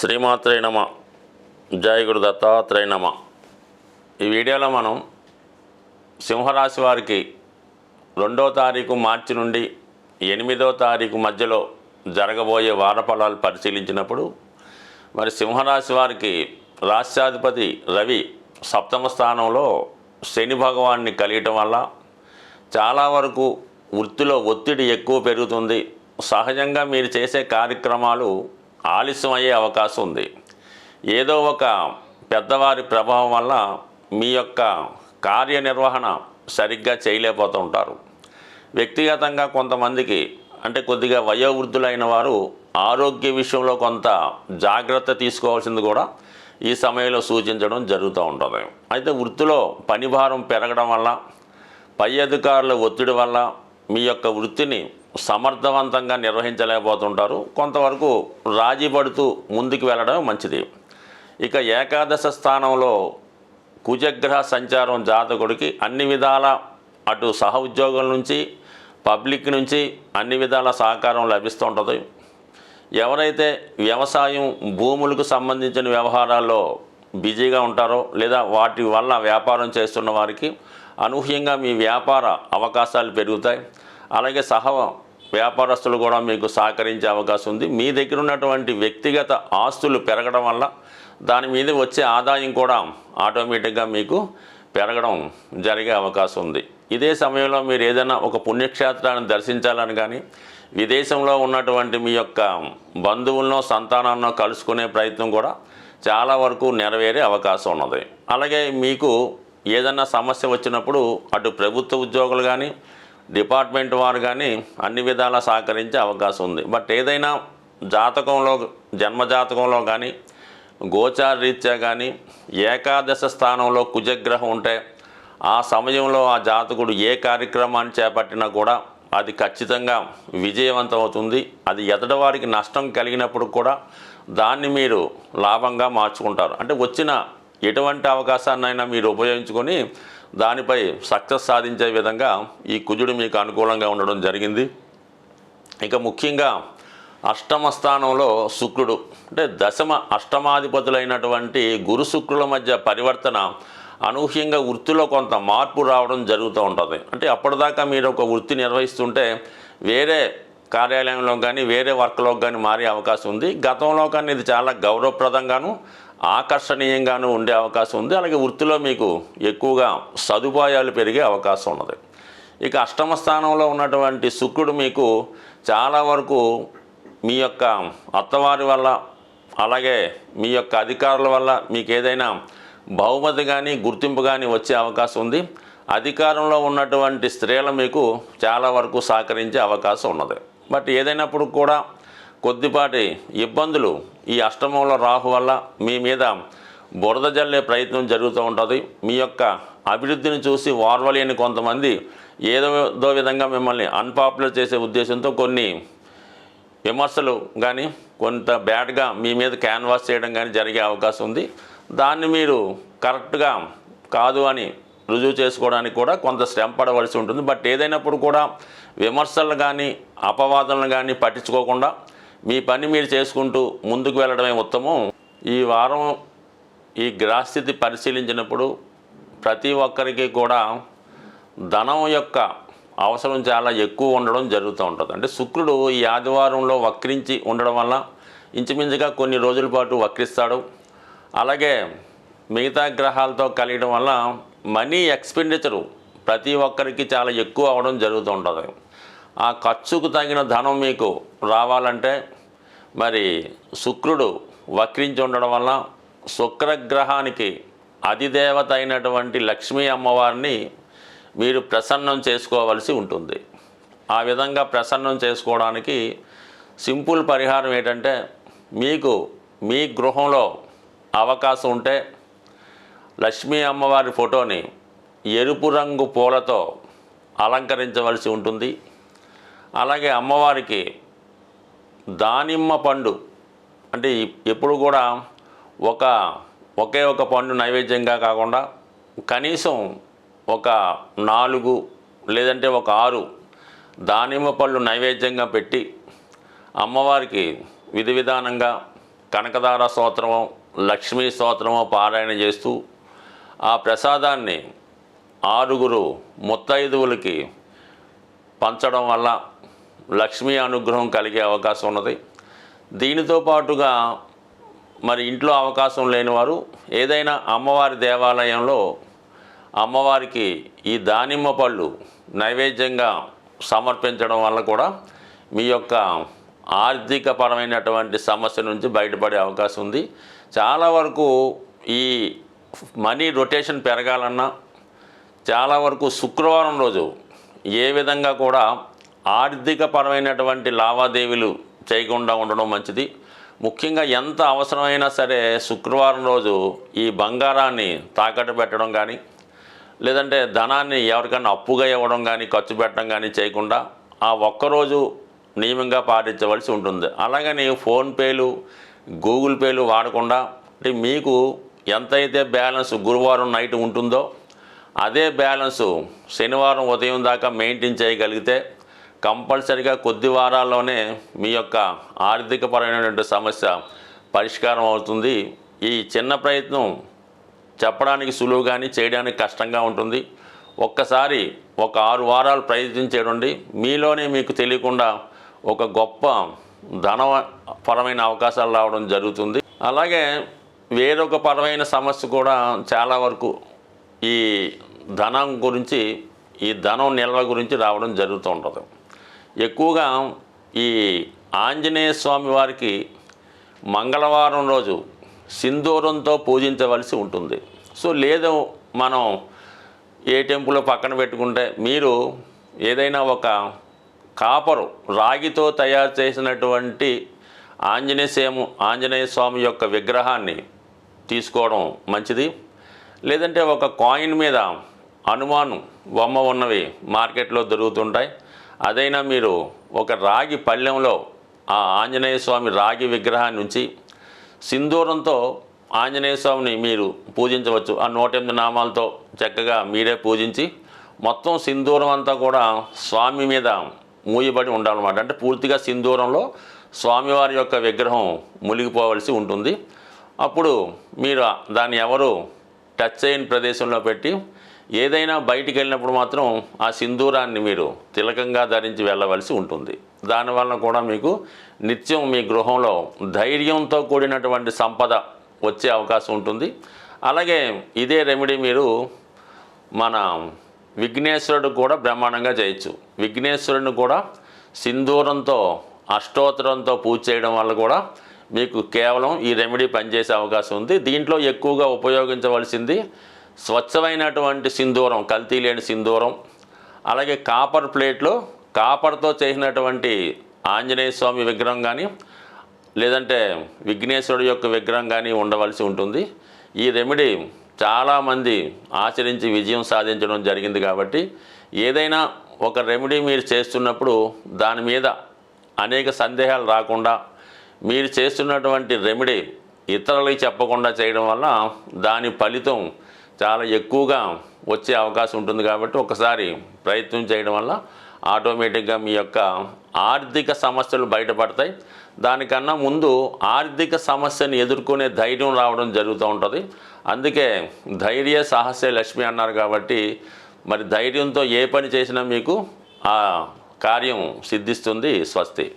శ్రీమాత్రే నమ. జయ గురు దత్తాత్రేయ నమ. ఈ వీడియోలో మనం సింహరాశి వారికి రెండో తారీఖు మార్చి నుండి ఎనిమిదో తారీఖు మధ్యలో జరగబోయే వారఫలాలు పరిశీలించినప్పుడు మరి సింహరాశి వారికి రాష్ట్రాధిపతి రవి సప్తమ స్థానంలో శని భగవాన్ని కలియటం వల్ల చాలా వరకు వృత్తిలో ఒత్తిడి ఎక్కువ పెరుగుతుంది. సహజంగా మీరు చేసే కార్యక్రమాలు ఆలస్యం అయ్యే అవకాశం ఉంది. ఏదో ఒక పెద్దవారి ప్రభావం వల్ల మీ యొక్క కార్యనిర్వహణ సరిగ్గా చేయలేకపోతూ ఉంటారు. వ్యక్తిగతంగా కొంతమందికి అంటే కొద్దిగా వయోవృద్ధులైన వారు ఆరోగ్య విషయంలో కొంత జాగ్రత్త తీసుకోవాల్సింది కూడా ఈ సమయంలో సూచించడం జరుగుతూ ఉంటుంది. అయితే వృత్తిలో పనిభారం పెరగడం వల్ల పై అధికారుల ఒత్తిడి వల్ల మీ యొక్క వృత్తిని సమర్థవంతంగా నిర్వహించలేకపోతుంటారు. కొంతవరకు రాజీ పడుతూ ముందుకు వెళ్ళడం మంచిది. ఇక ఏకాదశ స్థానంలో కుజగ్రహ సంచారం జాతకుడికి అన్ని విధాల అటు సహ ఉద్యోగుల నుంచి పబ్లిక్ నుంచి అన్ని విధాల సహకారం లభిస్తూ ఉంటుంది ఎవరైతే వ్యవసాయం భూములకు సంబంధించిన వ్యవహారాల్లో బిజీగా ఉంటారో లేదా వాటి వల్ల వ్యాపారం చేస్తున్న వారికి అనూహ్యంగా మీ వ్యాపార అవకాశాలు పెరుగుతాయి. అలాగే సహ వ్యాపారస్తులు కూడా మీకు సహకరించే అవకాశం ఉంది. మీ దగ్గర ఉన్నటువంటి వ్యక్తిగత ఆస్తులు పెరగడం వల్ల దాని మీద వచ్చే ఆదాయం కూడా ఆటోమేటిక్గా మీకు పెరగడం జరిగే అవకాశం ఉంది. ఇదే సమయంలో మీరు ఏదైనా ఒక పుణ్యక్షేత్రాన్ని దర్శించాలని కానీ విదేశంలో ఉన్నటువంటి మీ యొక్క బంధువులను సంతానాలను కలుసుకునే ప్రయత్నం కూడా చాలా వరకు నెరవేరే అవకాశం ఉన్నది. అలాగే మీకు ఏదైనా సమస్య వచ్చినప్పుడు అటు ప్రభుత్వ ఉద్యోగులు కానీ డిపార్ట్మెంట్ వారు కానీ అన్ని విధాలా సహకరించే అవకాశం ఉంది. బట్ ఏదైనా జాతకంలో జన్మజాతకంలో కానీ గోచార రీత్యా కానీ ఏకాదశ స్థానంలో కుజగ్రహం ఉంటే ఆ సమయంలో ఆ జాతకుడు ఏ కార్యక్రమాన్ని చేపట్టినా కూడా అది ఖచ్చితంగా విజయవంతం అవుతుంది అది ఎదటి వారికి నష్టం కలిగినప్పుడు కూడా దాన్ని మీరు లాభంగా మార్చుకుంటారు. అంటే వచ్చిన ఎటువంటి అవకాశాన్నైనా మీరు ఉపయోగించుకొని దానిపై సక్సెస్ సాధించే విధంగా ఈ కుజుడు మీకు అనుకూలంగా ఉండడం జరిగింది. ఇక ముఖ్యంగా అష్టమ స్థానంలో శుక్రుడు అంటే దశమ అష్టమాధిపతులైనటువంటి గురు శుక్రుల మధ్య పరివర్తన అనూహ్యంగా వృత్తిలో కొంత మార్పు రావడం జరుగుతూ ఉంటుంది. అంటే అప్పటిదాకా మీరు ఒక వృత్తి నిర్వహిస్తుంటే వేరే కార్యాలయంలో కానీ వేరే వర్క్లో కానీ మారే అవకాశం ఉంది. గతంలో కానీ ఇది చాలా గౌరవప్రదంగాను ఆకర్షణీయంగాను ఉండే అవకాశం ఉంది. అలాగే వృత్తిలో మీకు ఎక్కువగా సదుపాయాలు పెరిగే అవకాశం ఉన్నది. ఇక అష్టమ స్థానంలో ఉన్నటువంటి శుక్రుడు మీకు చాలా వరకు మీ యొక్క అత్తవారి వల్ల అలాగే మీ యొక్క అధికారుల వల్ల మీకు ఏదైనా బహుమతి కానీ గుర్తింపు కానీ వచ్చే అవకాశం ఉంది. అధికారంలో ఉన్నటువంటి స్త్రీలు మీకు చాలా వరకు సహకరించే అవకాశం ఉన్నది. బట్ ఏదైనప్పుడు కూడా కొద్దిపాటి ఇబ్బందులు ఈ అష్టమంలో రాహు వల్ల మీ మీద బురద జల్లే ప్రయత్నం జరుగుతూ ఉంటుంది. మీ యొక్క అభివృద్ధిని చూసి వార్వలేని కొంతమంది ఏదో విధంగా మిమ్మల్ని అన్పాపులర్ చేసే ఉద్దేశంతో కొన్ని విమర్శలు కానీ కొంత బ్యాడ్గా మీ మీద క్యాన్వాస్ చేయడం కానీ జరిగే అవకాశం ఉంది. దాన్ని మీరు కరెక్ట్గా కాదు అని రుజువు చేసుకోవడానికి కూడా కొంత శ్రమ పడవలసి ఉంటుంది. బట్ ఏదైనప్పుడు కూడా విమర్శలు కానీ అపవాదనలు కానీ పట్టించుకోకుండా మీ పని మీరు చేసుకుంటూ ముందుకు వెళ్ళడమే ఉత్తమం. ఈ వారం ఈ గ్రహస్థితి పరిశీలించినప్పుడు ప్రతి ఒక్కరికి కూడా ధనం యొక్క అవసరం చాలా ఎక్కువ ఉండడం జరుగుతూ ఉంటుంది. అంటే శుక్రుడు ఈ ఆదివారంలో వక్రించి ఉండడం వల్ల ఇంచుమించుగా కొన్ని రోజుల పాటు వక్రిస్తాడు. అలాగే మిగతా గ్రహాలతో కలియడం వల్ల మనీ ఎక్స్పెండిచరు ప్రతి ఒక్కరికి చాలా ఎక్కువ అవడం జరుగుతూ ఉంటుంది. ఆ ఖర్చుకు తగిన ధనం మీకు రావాలంటే మరి శుక్రుడు వక్రించి ఉండడం వల్ల శుక్రగ్రహానికి అధిదేవత అయినటువంటి లక్ష్మీ అమ్మవారిని మీరు ప్రసన్నం చేసుకోవలసి ఉంటుంది. ఆ విధంగా ప్రసన్నం చేసుకోవడానికి సింపుల్ పరిహారం ఏంటంటే మీకు మీ గృహంలో అవకాశం ఉంటే లక్ష్మీ అమ్మవారి ఫోటోని ఎరుపు రంగు పూలతో అలంకరించవలసి ఉంటుంది. అలాగే అమ్మవారికి దానిమ్మ పండు. అంటే ఎప్పుడు కూడా ఒక ఒకే ఒక పండు నైవేద్యంగా కాకుండా కనీసం ఒక నాలుగు లేదంటే ఒక ఆరు దానిమ్మ పళ్ళు నైవేద్యంగా పెట్టి అమ్మవారికి విధి విధానంగా కనకదార స్తోత్రమో లక్ష్మీ స్తోత్రమో పారాయణ చేస్తూ ఆ ప్రసాదాన్ని ఆరుగురు ముత్తైదువులకి పంచడం వల్ల లక్ష్మీ అనుగ్రహం కలిగే అవకాశం ఉన్నది. దీనితో పాటుగా మరి ఇంట్లో అవకాశం లేని వారు ఏదైనా అమ్మవారి దేవాలయంలో అమ్మవారికి ఈ దానిమ్మ పళ్ళు నైవేద్యంగా సమర్పించడం వల్ల కూడా మీ యొక్క ఆర్థికపరమైనటువంటి సమస్య నుంచి బయటపడే అవకాశం ఉంది. చాలా వరకు ఈ మనీ రొటేషన్ పెరగాలన్నా చాలా వరకు శుక్రవారం రోజు ఏ విధంగా కూడా ఆర్థికపరమైనటువంటి లావాదేవీలు చేయకుండా ఉండడం మంచిది. ముఖ్యంగా ఎంత అవసరమైనా సరే శుక్రవారం రోజు ఈ బంగారాన్ని తాకట్టు పెట్టడం కానీ లేదంటే ధనాన్ని ఎవరికైనా అప్పుగా ఇవ్వడం కానీ ఖర్చు పెట్టడం కానీ చేయకుండా ఆ ఒక్కరోజు నియమంగా పాటించవలసి ఉంటుంది. అలాగని ఫోన్పేలు గూగుల్ పేలు వాడకుండా అంటే మీకు ఎంతైతే బ్యాలెన్స్ గురువారం నైట్ ఉంటుందో అదే బ్యాలెన్సు శనివారం ఉదయం దాకా మెయింటైన్ చేయగలిగితే కంపల్సరిగా కొద్ది వారాల్లోనే మీ యొక్క ఆర్థికపరమైనటువంటి సమస్య పరిష్కారం అవుతుంది. ఈ చిన్న ప్రయత్నం చెప్పడానికి సులువు కానీ చేయడానికి కష్టంగా ఉంటుంది. ఒక్కసారి ఒక ఆరు వారాలు ప్రయత్నించేయండి మీలోనే మీకు తెలియకుండా ఒక గొప్ప ధనపరమైన అవకాశాలు రావడం జరుగుతుంది. అలాగే వేరొక పరమైన సమస్య కూడా చాలా వరకు ఈ ధనం గురించి ఈ ధనం నిల్వ గురించి రావడం జరుగుతూ ఉంటుంది. ఎక్కువగా ఈ ఆంజనేయ స్వామి వారికి మంగళవారం రోజు సింధూరంతో పూజించవలసి ఉంటుంది. సో లేదు మనం ఏ టెంపుల్ పక్కన పెట్టుకుంటే మీరు ఏదైనా ఒక కాపరు రాగితో తయారు చేసినటువంటి ఆంజనేయసేము ఆంజనేయ స్వామి యొక్క విగ్రహాన్ని తీసుకోవడం మంచిది. లేదంటే ఒక కాయిన్ మీద హనుమాను బొమ్మ ఉన్నవి మార్కెట్లో దొరుకుతుంటాయి. అదైనా మీరు ఒక రాగి పళ్ళెంలో ఆ ఆంజనేయ స్వామి రాగి విగ్రహాన్ని ఉంచి సింధూరంతో ఆంజనేయ స్వామిని మీరు పూజించవచ్చు. ఆ నూట ఎనిమిది నామాలతో చక్కగా మీరే పూజించి మొత్తం సింధూరం అంతా కూడా స్వామి మీద మూయబడి ఉండాలన్నమాట. అంటే పూర్తిగా సింధూరంలో స్వామివారి యొక్క విగ్రహం మునిగిపోవలసి ఉంటుంది. అప్పుడు మీరు దాన్ని ఎవరు టచ్ చేయని ప్రదేశంలో పెట్టి ఏదైనా బయటికి వెళ్ళినప్పుడు మాత్రం ఆ సింధూరాన్ని మీరు తిలకంగా ధరించి వెళ్ళవలసి ఉంటుంది. దానివల్ల కూడా మీకు నిత్యం మీ గృహంలో ధైర్యంతో కూడినటువంటి సంపద వచ్చే అవకాశం ఉంటుంది. అలాగే ఇదే రెమెడీ మీరు మన విఘ్నేశ్వరుడు కూడా బ్రహ్మాండంగా చేయొచ్చు. విఘ్నేశ్వరుడిని కూడా సింధూరంతో అష్టోత్తరంతో పూజ చేయడం వల్ల కూడా మీకు కేవలం ఈ రెమెడీ పనిచేసే అవకాశం ఉంది. దీంట్లో ఎక్కువగా ఉపయోగించవలసింది స్వచ్ఛమైనటువంటి సింధూరం కల్తీ లేని సింధూరం అలాగే కాపర్ ప్లేట్లో కాపర్తో చేసినటువంటి ఆంజనేయ స్వామి విగ్రహం కానీ లేదంటే విఘ్నేశ్వరుడు యొక్క విగ్రహం కానీ ఉండవలసి ఉంటుంది. ఈ రెమెడీ చాలామంది ఆచరించి విజయం సాధించడం జరిగింది కాబట్టి ఏదైనా ఒక రెమెడీ మీరు చేస్తున్నప్పుడు దాని మీద అనేక సందేహాలు రాకుండా మీరు చేస్తున్నటువంటి రెమెడీ ఇతరులకి చెప్పకుండా చేయడం వల్ల దాని ఫలితం చాలా ఎక్కువగా వచ్చే అవకాశం ఉంటుంది కాబట్టి ఒకసారి ప్రయత్నం చేయడం వల్ల ఆటోమేటిక్గా మీ యొక్క ఆర్థిక సమస్యలు బయటపడతాయి. దానికన్నా ముందు ఆర్థిక సమస్యను ఎదుర్కొనే ధైర్యం రావడం జరుగుతూ ఉంటుంది. అందుకే ధైర్య సాహసే లక్ష్మి అన్నారు కాబట్టి మరి ధైర్యంతో ఏ పని చేసినా మీకు ఆ కార్యం సిద్ధిస్తుంది స్వస్తి.